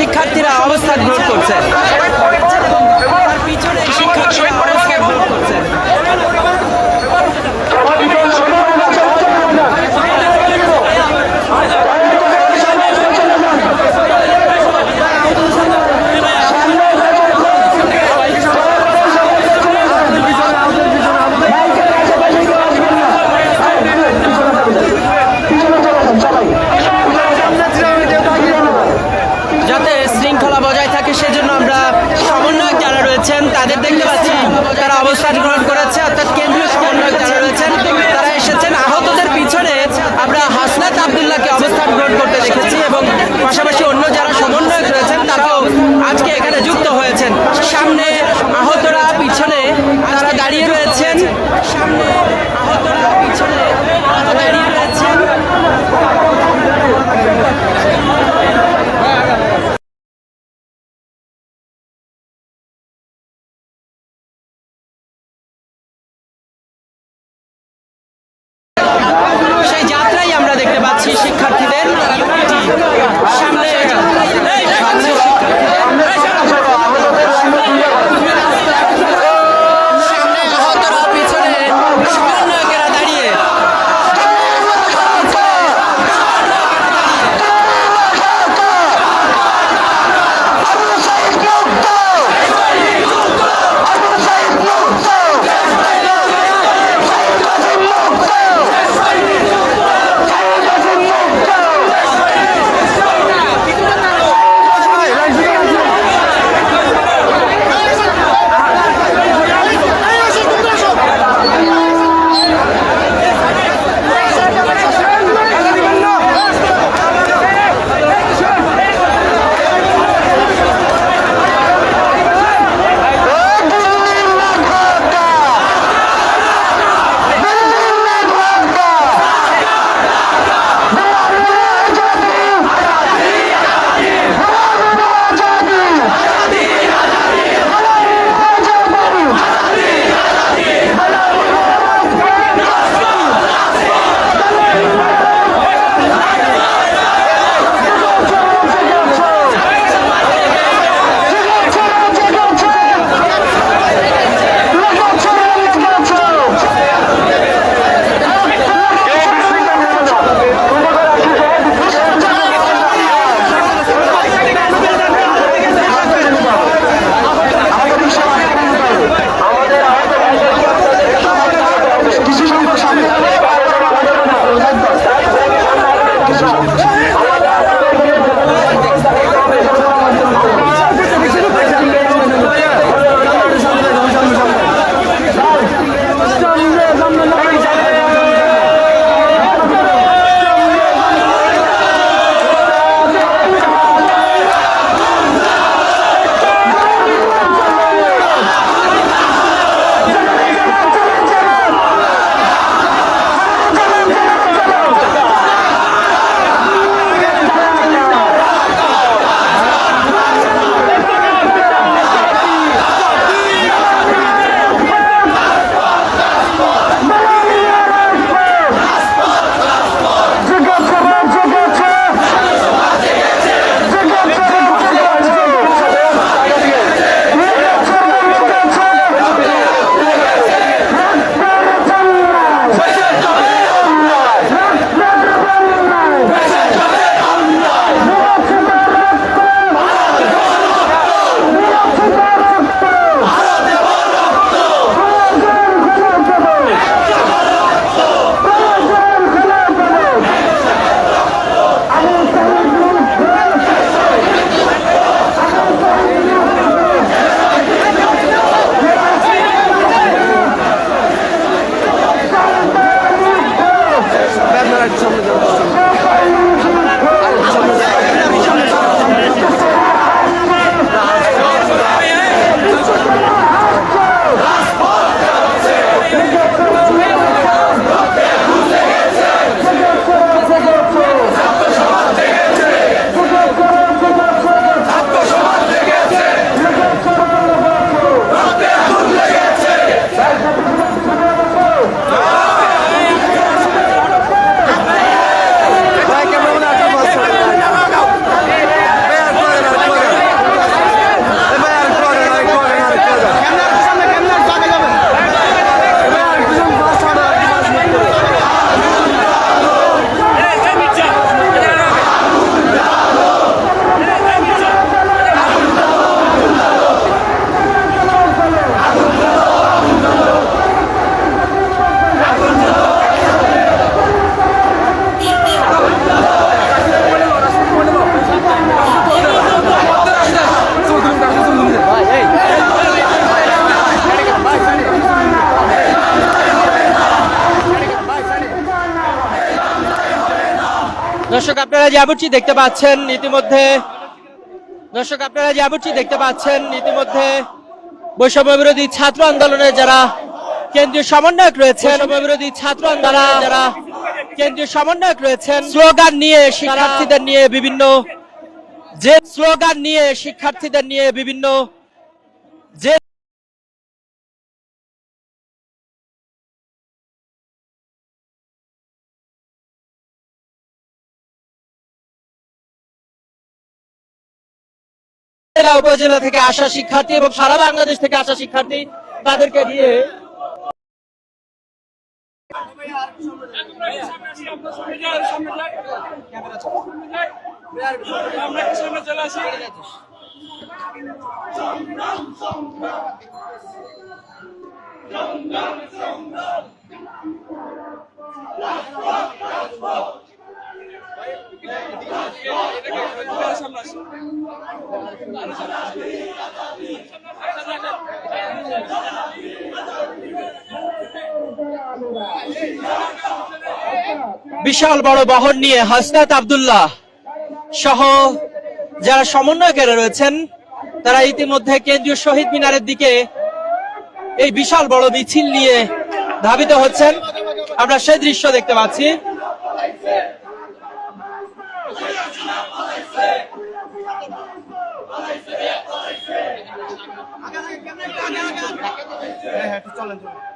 শিক্ষার্থীরা অবস্থান গ্রহণ করছে। Vamos, Fátima. আপনারা যাবুচি দেখতে পাচ্ছেন ইতিমধ্যে দর্শক আপনারা যাবুচি দেখতে পাচ্ছেন ইতিমধ্যে বৈষম্য বিরোধী ছাত্র আন্দোলনের যারা কেন্দ্রীয় সমন্বয়ক রয়েছেন বিরোধী ছাত্র আন্দোলন যারা কেন্দ্রীয় সমন্বয়ক রয়েছেন স্লোগান নিয়ে শিক্ষার্থীদের নিয়ে বিভিন্ন যে স্লোগান নিয়ে শিক্ষার্থীদের নিয়ে বিভিন্ন জেলা উপজেলা থেকে আসা শিক্ষার্থী এবং সারা বাংলাদেশ থেকে আসা শিক্ষার্থী তাদেরকে নিয়ে বিশাল বড় বহর নিয়ে হাসনাত আব্দুল্লাহ সহ যারা সমন্বয়কারী রয়েছেন, তারা ইতিমধ্যে কেন্দ্রীয় শহীদ মিনারের দিকে এই বিশাল বড় মিছিল নিয়ে ধাবিত হচ্ছেন। আমরা সেই দৃশ্য দেখতে পাচ্ছি। হ্যাঁ একটু চলেন চলেন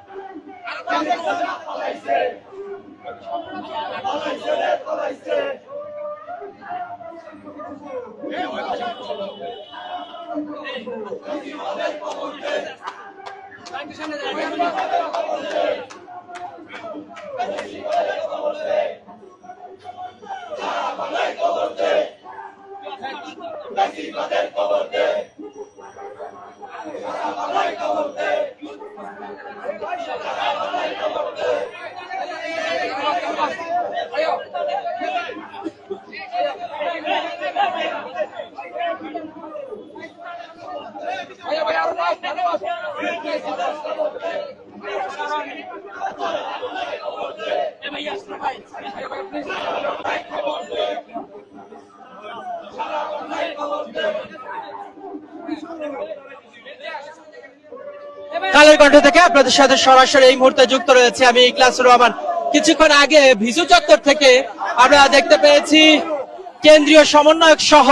কালের কণ্ঠ থেকে আপনাদের সাথে সরাসরি এই মুহূর্তে যুক্ত রয়েছে আমি ইকলাস রহমান। কিছুক্ষণ আগে ভিজু চত্বর থেকে আমরা দেখতে পেয়েছি কেন্দ্রীয় সমন্বয়ক সহ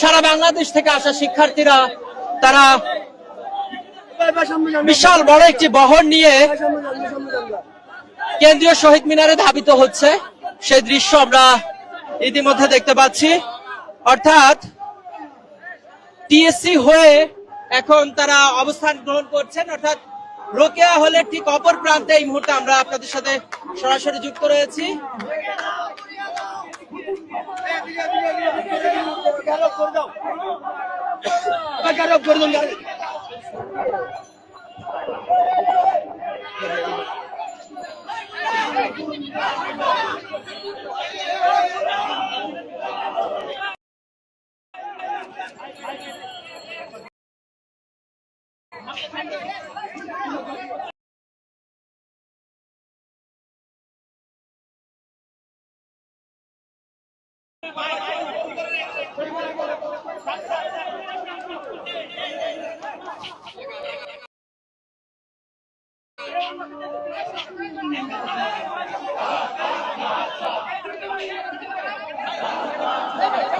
সারা বাংলাদেশ থেকে আসা শিক্ষার্থীরা, তারা বিশাল বড় একটি বহর নিয়ে কেন্দ্রীয় শহীদ মিনারে ধাবিত হচ্ছে। সেই দৃশ্য আমরা ইতিমধ্যে দেখতে পাচ্ছি। অর্থাৎ টিএসসি হয়ে এখন তারা অবস্থান গ্রহণ করছেন, অর্থাৎ রোকেয়া হলের ঠিক অপর প্রান্তে এই মুহূর্তে আমরা আপনাদের সাথে সরাসরি যুক্ত রয়েছি।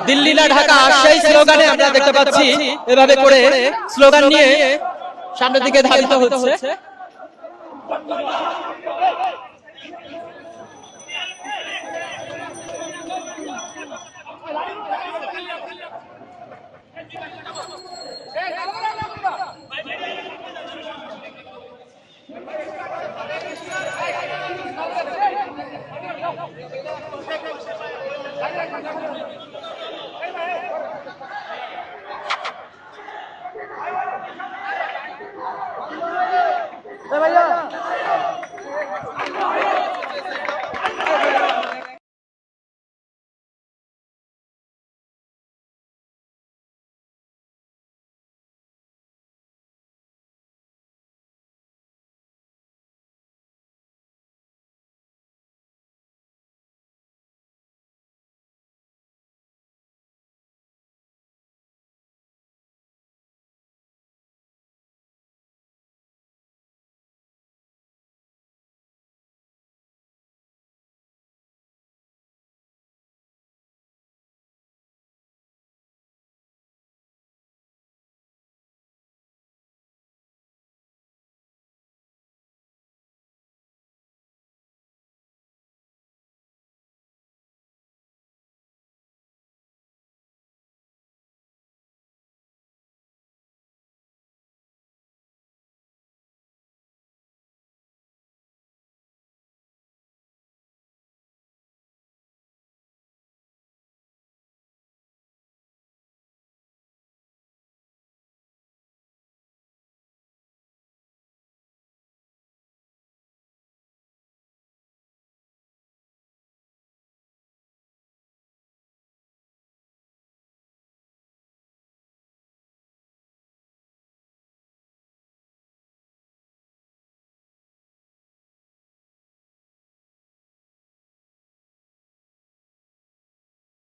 দিল্লি না ঢাকা, সেই স্লোগানে আমরা দেখতে পাচ্ছি, এভাবে করে স্লোগান নিয়ে সামনের দিকে ধাবিত হচ্ছে।